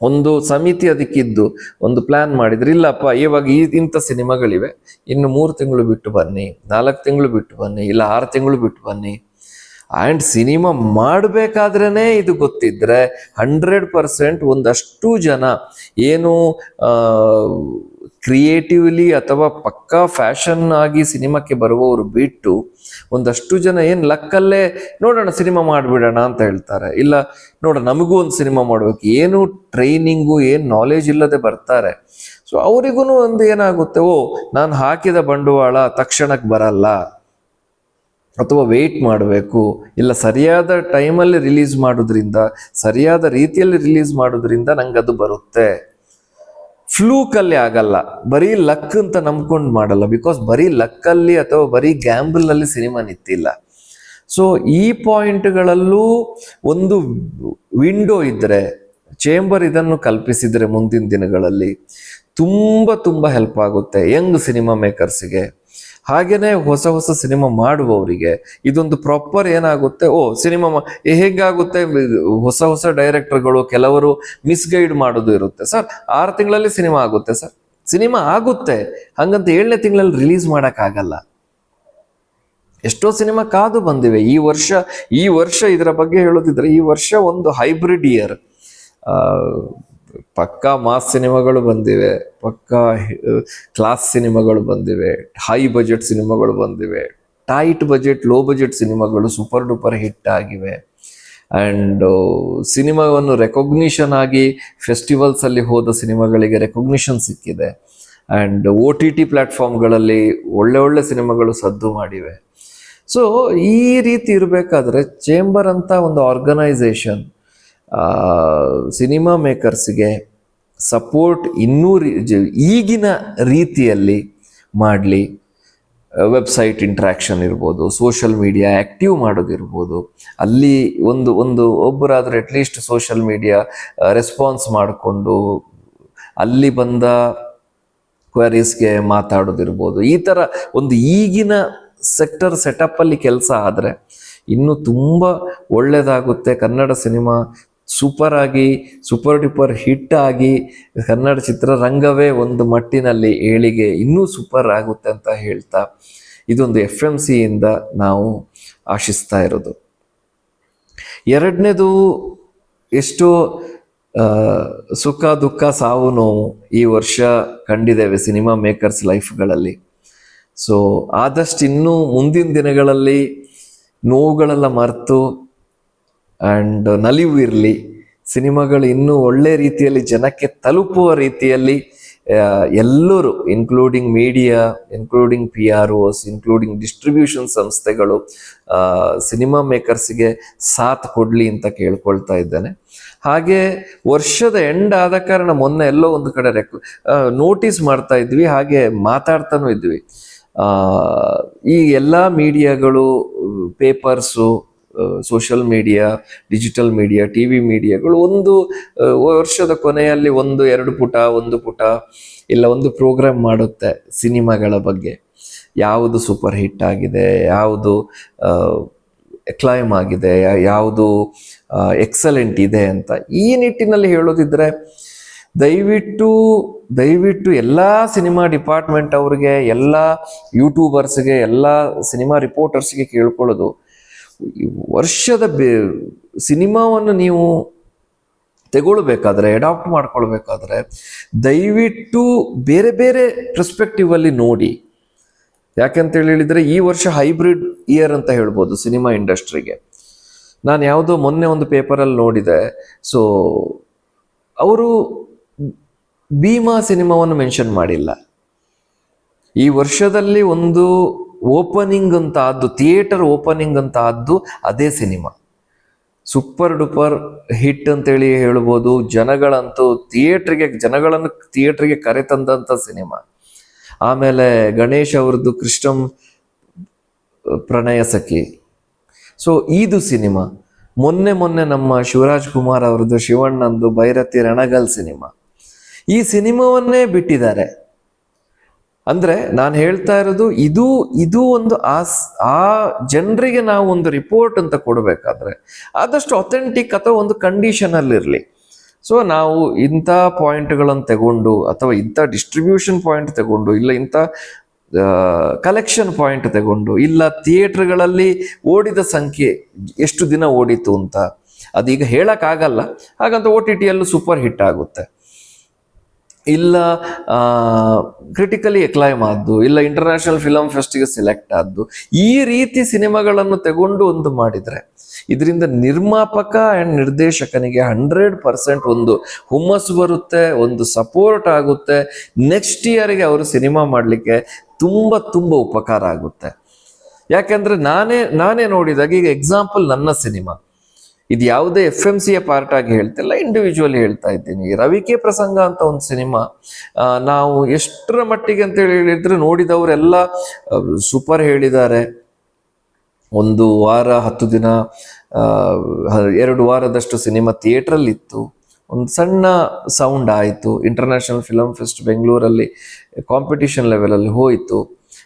ಒಂದು ಸಮಿತಿ ಅದಕ್ಕಿದ್ದು ಒಂದು ಪ್ಲ್ಯಾನ್ ಮಾಡಿದ್ರೆ, ಇಲ್ಲಪ್ಪ, ಇವಾಗ ಈ, ಇಂಥ ಸಿನಿಮಾಗಳಿವೆ ಇನ್ನು ಮೂರು ತಿಂಗಳು ಬಿಟ್ಟು ಬನ್ನಿ, ನಾಲ್ಕು ತಿಂಗಳು ಬಿಟ್ಟು ಬನ್ನಿ, ಇಲ್ಲ ಆರು ತಿಂಗಳು ಬಿಟ್ಟು ಬನ್ನಿ ಆ್ಯಂಡ್ ಸಿನಿಮಾ ಮಾಡಬೇಕಾದ್ರೇ ಇದು ಗೊತ್ತಿದ್ದರೆ ಹಂಡ್ರೆಡ್ ಪರ್ಸೆಂಟ್ ಒಂದಷ್ಟು ಜನ ಏನು ಕ್ರಿಯೇಟಿವ್ಲಿ ಅಥವಾ ಪಕ್ಕಾ ಫ್ಯಾಷನ್ ಆಗಿ ಸಿನಿಮಾಕ್ಕೆ ಬರುವವರು ಬಿಟ್ಟು ಒಂದಷ್ಟು ಜನ ಏನು ಲಕ್ಕಲ್ಲೇ ನೋಡೋಣ ಸಿನಿಮಾ ಮಾಡಿಬಿಡೋಣ ಅಂತ ಹೇಳ್ತಾರೆ. ಇಲ್ಲ, ನೋಡ, ನಮಗೂ ಒಂದು ಸಿನಿಮಾ ಮಾಡಬೇಕು. ಏನು ಟ್ರೈನಿಂಗು ಏನು ನಾಲೆಜ್ ಇಲ್ಲದೆ ಬರ್ತಾರೆ. ಸೊ ಅವರಿಗೂ ಒಂದು ಏನಾಗುತ್ತೆ, ಓ, ನಾನು ಹಾಕಿದ ಬಂಡವಾಳ ತಕ್ಷಣಕ್ಕೆ ಬರಲ್ಲ. ಅಥವಾ ವೆಯ್ಟ್ ಮಾಡಬೇಕು, ಇಲ್ಲ ಸರಿಯಾದ ಟೈಮಲ್ಲಿ ರಿಲೀಸ್ ಮಾಡೋದ್ರಿಂದ, ಸರಿಯಾದ ರೀತಿಯಲ್ಲಿ ರಿಲೀಸ್ ಮಾಡೋದ್ರಿಂದ ನಂಗೆ ಅದು ಬರುತ್ತೆ. ಫ್ಲೂಕಲ್ಲಿ ಆಗಲ್ಲ. ಬರೀ ಲಕ್ ಅಂತ ನಂಬ್ಕೊಂಡು ಮಾಡಲ್ಲ. ಬಿಕಾಸ್ ಬರೀ ಲಕ್ಕಲ್ಲಿ ಅಥವಾ ಬರೀ ಗ್ಯಾಂಬಲ್ ಅಲ್ಲಿ ಸಿನಿಮಾ ನಿಂತಿಲ್ಲ. ಸೊ ಈ ಪಾಯಿಂಟ್ಗಳಲ್ಲೂ ಒಂದು ವಿಂಡೋ ಇದ್ದರೆ ಚೇಂಬರ್ ಇದನ್ನು ಕಲ್ಪಿಸಿದರೆ ಮುಂದಿನ ದಿನಗಳಲ್ಲಿ ತುಂಬ ತುಂಬ ಹೆಲ್ಪ್ ಆಗುತ್ತೆ. ಯಂಗ್ ಸಿನಿಮಾ ಮೇಕರ್ಸ್ಗೆ ಹಾಗೇನೆ ಹೊಸ ಹೊಸ ಸಿನಿಮಾ ಮಾಡುವವರಿಗೆ ಇದೊಂದು ಪ್ರಾಪರ್ ಏನಾಗುತ್ತೆ? ಓ, ಸಿನಿಮಾ ಹೇಗಾಗುತ್ತೆ? ಹೊಸ ಹೊಸ ಡೈರೆಕ್ಟರ್ಗಳು ಕೆಲವರು ಮಿಸ್ಗೈಡ್ ಮಾಡೋದು ಇರುತ್ತೆ. ಸರ್, ಆರು ತಿಂಗಳಲ್ಲಿ ಸಿನಿಮಾ ಆಗುತ್ತೆ ಸರ್. ಸಿನಿಮಾ ಆಗುತ್ತೆ. ಹಂಗಂತ ಏಳನೇ ತಿಂಗಳಲ್ಲಿ ರಿಲೀಸ್ ಮಾಡೋಕ್ಕಾಗಲ್ಲ. ಎಷ್ಟೋ ಸಿನಿಮಾ ಕಾದು ಬಂದಿವೆ. ಈ ವರ್ಷ ಈ ವರ್ಷ ಇದರ ಬಗ್ಗೆ ಹೇಳೋದಿದ್ರೆ ಈ ವರ್ಷ ಒಂದು ಹೈಬ್ರಿಡ್ ಇಯರ್ ಪಕ್ಕಾ ಮಾಸ್ ಸಿನಿಮಾಗಳು ಬಂದಿವೆ, ಪಕ್ಕಾ ಕ್ಲಾಸ್ ಸಿನಿಮಾಗಳು ಬಂದಿವೆ ಹೈ ಬಜೆಟ್ ಸಿನಿಮಾಗಳು ಬಂದಿವೆ ಟೈಟ್ ಬಜೆಟ್ ಲೋ ಬಜೆಟ್ ಸಿನಿಮಾಗಳು ಸೂಪರ್ ಡೂಪರ್ ಹಿಟ್ ಆಗಿವೆ. ಆ್ಯಂಡ್ ಸಿನಿಮಾವನ್ನು ರೆಕಗ್ನಿಷನ್ ಆಗಿ ಫೆಸ್ಟಿವಲ್ಸಲ್ಲಿ ಹೋದ ಸಿನಿಮಾಗಳಿಗೆ ರೆಕಗ್ನಿಷನ್ ಸಿಕ್ಕಿದೆ. ಆ್ಯಂಡ್ ಒ ಟಿ ಟಿ ಪ್ಲ್ಯಾಟ್ಫಾರ್ಮ್ಗಳಲ್ಲಿ ಒಳ್ಳೆ ಒಳ್ಳೆ ಸಿನಿಮಾಗಳು ಸದ್ದು ಮಾಡಿವೆ. ಸೊ ಈ ರೀತಿ ಇರಬೇಕಾದ್ರೆ ಚೇಂಬರ್ ಅಂತ ಒಂದು ಆರ್ಗನೈಸೇಷನ್ ಸಿನಿಮಾ ಮೇಕರ್ಸ್ಗೆ ಸಪೋರ್ಟ್ ಇನ್ನೂ ಈಗಿನ ರೀತಿಯಲ್ಲಿ ಮಾಡಲಿ. ವೆಬ್ಸೈಟ್ ಇಂಟ್ರ್ಯಾಕ್ಷನ್ ಇರ್ಬೋದು ಸೋಷಲ್ ಮೀಡಿಯಾ ಆ್ಯಕ್ಟಿವ್ ಮಾಡೋದಿರ್ಬೋದು ಅಲ್ಲಿ ಒಂದು ಒಂದು ಒಬ್ಬರಾದರೆ at least social media response ಮಾಡಿಕೊಂಡು ಅಲ್ಲಿ ಬಂದ ಕ್ವರೀಸ್ಗೆ ಮಾತಾಡೋದಿರ್ಬೋದು ಈ ಥರ ಒಂದು ಈಗಿನ ಸೆಕ್ಟರ್ ಸೆಟಪ್ಪಲ್ಲಿ ಕೆಲಸ ಆದರೆ ಇನ್ನೂ ತುಂಬ ಒಳ್ಳೆಯದಾಗುತ್ತೆ ಕನ್ನಡ ಸಿನಿಮಾ ಸೂಪರ್ ಆಗಿ ಸೂಪರ್ ಡೂಪರ್ ಹಿಟ್ ಆಗಿ ಕನ್ನಡ ಚಿತ್ರರಂಗವೇ ಒಂದು ಮಟ್ಟಿನಲ್ಲಿ ಏಳಿಗೆ ಇನ್ನೂ ಸೂಪರ್ ಆಗುತ್ತೆ ಅಂತ ಹೇಳ್ತಾ ಇದೊಂದು ಎಫ್ ಎಂ ಸಿಯಿಂದ ನಾವು ಆಶಿಸ್ತಾ ಇರೋದು. ಎರಡನೇದು ಎಷ್ಟೋ ಸುಖ ದುಃಖ ಸಾವು ನೋವು ಈ ವರ್ಷ ಕಂಡಿದ್ದೇವೆ ಸಿನಿಮಾ ಮೇಕರ್ಸ್ ಲೈಫ್ಗಳಲ್ಲಿ ಸೊ ಆದಷ್ಟು ಇನ್ನೂ ಮುಂದಿನ ದಿನಗಳಲ್ಲಿ ನೋವುಗಳೆಲ್ಲ ಮರೆತು ಆ್ಯಂಡ್ ನಲಿವು ಇರಲಿ, ಸಿನಿಮಾಗಳು ಇನ್ನೂ ಒಳ್ಳೆ ರೀತಿಯಲ್ಲಿ ಜನಕ್ಕೆ ತಲುಪುವ ರೀತಿಯಲ್ಲಿ ಎಲ್ಲರೂ including media including P R Os including distribution ಸಂಸ್ಥೆಗಳು ಸಿನಿಮಾ ಮೇಕರ್ಸಿಗೆ ಸಾಥ್ ಕೊಡಲಿ ಅಂತ ಕೇಳ್ಕೊಳ್ತಾ ಇದ್ದೇನೆ. ಹಾಗೆ ವರ್ಷದ ಎಂಡ್ ಆದ ಕಾರಣ ಮೊನ್ನೆ ಎಲ್ಲೋ ಒಂದು ಕಡೆ ರೆಕ್ ನೋಟಿಸ್ ಮಾಡ್ತಾ ಇದ್ವಿ, ಹಾಗೆ ಮಾತಾಡ್ತಾನೂ ಇದ್ವಿ. ಈ ಎಲ್ಲ ಮೀಡಿಯಾಗಳು papers social media digital media T V ಮೀಡಿಯಾಗಳು ಒಂದು ವರ್ಷದ ಕೊನೆಯಲ್ಲಿ ಒಂದು, ಎರಡು ಪುಟ, ಒಂದು ಪುಟ, ಇಲ್ಲ ಒಂದು ಪ್ರೋಗ್ರಾಮ್ ಮಾಡುತ್ತೆ ಸಿನಿಮಾಗಳ ಬಗ್ಗೆ. ಯಾವುದು ಸೂಪರ್ ಹಿಟ್ ಆಗಿದೆ, ಯಾವುದು ಕ್ಲೈಮ್ ಆಗಿದೆ ಯಾವುದು ಎಕ್ಸಲೆಂಟ್ ಇದೆ ಅಂತ. ಈ ನಿಟ್ಟಿನಲ್ಲಿ ಹೇಳೋದಿದ್ರೆ, ದಯವಿಟ್ಟು ದಯವಿಟ್ಟು ಎಲ್ಲ ಸಿನಿಮಾ ಡಿಪಾರ್ಟ್ಮೆಂಟ್ ಅವ್ರಿಗೆ, ಎಲ್ಲ ಯೂಟ್ಯೂಬರ್ಸ್ಗೆ ಎಲ್ಲ ಸಿನಿಮಾ ರಿಪೋರ್ಟರ್ಸ್ಗೆ ಕೇಳ್ಕೊಳ್ಳೋದು. ವರ್ಷದ ಬೇ, ಸಿನಿಮಾವನ್ನು ನೀವು ತಗೊಳ್ಬೇಕಾದ್ರೆ ಅಡಾಪ್ಟ್ ಮಾಡ್ಕೊಳ್ಬೇಕಾದ್ರೆ ದಯವಿಟ್ಟು ಬೇರೆ ಬೇರೆ ಪ್ರಸ್ಪೆಕ್ಟಿವ್ ಅಲ್ಲಿ ನೋಡಿ. ಯಾಕೆಂತ ಹೇಳಿದ್ರೆ ಈ ವರ್ಷ ಹೈಬ್ರಿಡ್ ಇಯರ್ ಅಂತ ಹೇಳ್ಬೋದು ಸಿನಿಮಾ ಇಂಡಸ್ಟ್ರಿಗೆ. ನಾನು ಯಾವುದೋ ಮೊನ್ನೆ ಒಂದು ಪೇಪರಲ್ಲಿ ನೋಡಿದೆ. ಸೊ ಅವರು ಭೀಮಾ ಸಿನಿಮಾವನ್ನು ಮೆನ್ಷನ್ ಮಾಡಿಲ್ಲ. ಈ ವರ್ಷದಲ್ಲಿ ಒಂದು ಓಪನಿಂಗ್ ಅಂತ ಆದ್ದು, ಥಿಯೇಟರ್ ಓಪನಿಂಗ್ ಅಂತ ಆದ್ದು ಅದೇ ಸಿನಿಮಾ. ಸೂಪರ್ ಡೂಪರ್ ಹಿಟ್ ಅಂತೇಳಿ ಹೇಳ್ಬೋದು, ಜನಗಳಂತೂ ಥಿಯೇಟ್ರಿಗೆ, ಜನಗಳನ್ನು ಥಿಯೇಟ್ರಿಗೆ ಕರೆತಂದಂಥ ಸಿನಿಮಾ. ಆಮೇಲೆ ಗಣೇಶ್ ಅವ್ರದ್ದು ಕೃಷ್ಣಂ ಪ್ರಣಯ ಸಖಿ. ಸೊ ಇದು ಸಿನಿಮಾ. ಮೊನ್ನೆ ಮೊನ್ನೆ ನಮ್ಮ ಶಿವರಾಜ್ ಕುಮಾರ್ ಅವ್ರದ್ದು ಶಿವಣ್ಣಂದು ಭೈರತಿ ರಣಗಲ್ ಸಿನಿಮಾ. ಈ ಸಿನಿಮಾವನ್ನೇ ಬಿಟ್ಟಿದ್ದಾರೆ. ಅಂದ್ರೆ ನಾನು ಹೇಳ್ತಾ ಇರೋದು ಇದು ಇದು ಒಂದು ಆ ಆ ಜನರಿಗೆ ನಾವು ಒಂದು ರಿಪೋರ್ಟ್ ಅಂತ ಕೊಡಬೇಕಾದ್ರೆ ಆದಷ್ಟು ಅಥೆಂಟಿಕ್ ಅಥವಾ ಒಂದು ಕಂಡೀಷನ್ ಅಲ್ಲಿ ಇರಲಿ ಸೊ ನಾವು ಇಂಥ ಪಾಯಿಂಟ್ಗಳನ್ನು ತಗೊಂಡು ಅಥವಾ ಇಂಥ ಡಿಸ್ಟ್ರಿಬ್ಯೂಷನ್ ಪಾಯಿಂಟ್ ತಗೊಂಡು ಇಲ್ಲ ಇಂಥ ಕಲೆಕ್ಷನ್ ಪಾಯಿಂಟ್ ತಗೊಂಡು ಇಲ್ಲ ಥಿಯೇಟ್ರ್ಗಳಲ್ಲಿ ಓಡಿದ ಸಂಖ್ಯೆ ಎಷ್ಟು ದಿನ ಓಡಿತು ಅಂತ, ಅದೀಗ ಹೇಳೋಕ್ಕಾಗಲ್ಲ. ಹಾಗಂತ ಓ ಟಿ ಟಿಯಲ್ಲೂ ಸೂಪರ್ ಹಿಟ್ ಆಗುತ್ತೆ. ಇಲ್ಲ ಕ್ರಿಟಿಕಲಿ ಎಕ್ಲೈಮ್ ಆದ್ದು, ಇಲ್ಲ ಇಂಟರ್ನ್ಯಾಷನಲ್ ಫಿಲಮ್ ಫೆಸ್ಟಿಗೆ ಸೆಲೆಕ್ಟ್ ಆದ್ದು, ಈ ರೀತಿ ಸಿನಿಮಾಗಳನ್ನು ತಗೊಂಡು ಒಂದು ಮಾಡಿದರೆ, ಇದರಿಂದ ನಿರ್ಮಾಪಕ ಆ್ಯಂಡ್ ನಿರ್ದೇಶಕನಿಗೆ ಹಂಡ್ರೆಡ್ ಪರ್ಸೆಂಟ್ ಒಂದು ಹುಮ್ಮಸ್ಸು ಬರುತ್ತೆ, ಒಂದು ಸಪೋರ್ಟ್ ಆಗುತ್ತೆ ನೆಕ್ಸ್ಟ್ ಇಯರ್ಗೆ ಅವರು ಸಿನಿಮಾ ಮಾಡಲಿಕ್ಕೆ ತುಂಬ ತುಂಬ ಉಪಕಾರ ಆಗುತ್ತೆ. ಯಾಕೆಂದರೆ ನಾನೇ ನಾನೇ ನೋಡಿದಾಗ ಈಗ ಎಕ್ಸಾಂಪಲ್ ನನ್ನ ಸಿನಿಮಾ. ಇದು ಯಾವುದೇ ಎಫ್ ಎಂ ಸಿಯ ಪಾರ್ಟ್ ಆಗಿ ಹೇಳ್ತಿಲ್ಲ ಇಂಡಿವಿಜುವಲ್ ಹೇಳ್ತಾ ಇದ್ದೀನಿ. ರವಿಕೆ ಪ್ರಸಂಗ ಅಂತ ಒಂದು ಸಿನಿಮಾ ನಾವು ಎಷ್ಟರ ಮಟ್ಟಿಗೆ ಅಂತ ಹೇಳಿ ಹೇಳಿದ್ರೆ ನೋಡಿದವರೆಲ್ಲ ಸೂಪರ್ ಹೇಳಿದ್ದಾರೆ. ಒಂದು ವಾರ, ಹತ್ತು ದಿನ ಎರಡು ವಾರದಷ್ಟು ಸಿನಿಮಾ ಥಿಯೇಟ್ರಲ್ಲಿ ಇತ್ತು ಒಂದು ಸಣ್ಣ ಸೌಂಡ್ ಆಯಿತು. ಇಂಟರ್ನ್ಯಾಷನಲ್ ಫಿಲಮ್ ಫೆಸ್ಟ್ ಬೆಂಗಳೂರಲ್ಲಿ ಕಾಂಪಿಟಿಷನ್ ಲೆವೆಲಲ್ಲಿ ಹೋಯಿತು.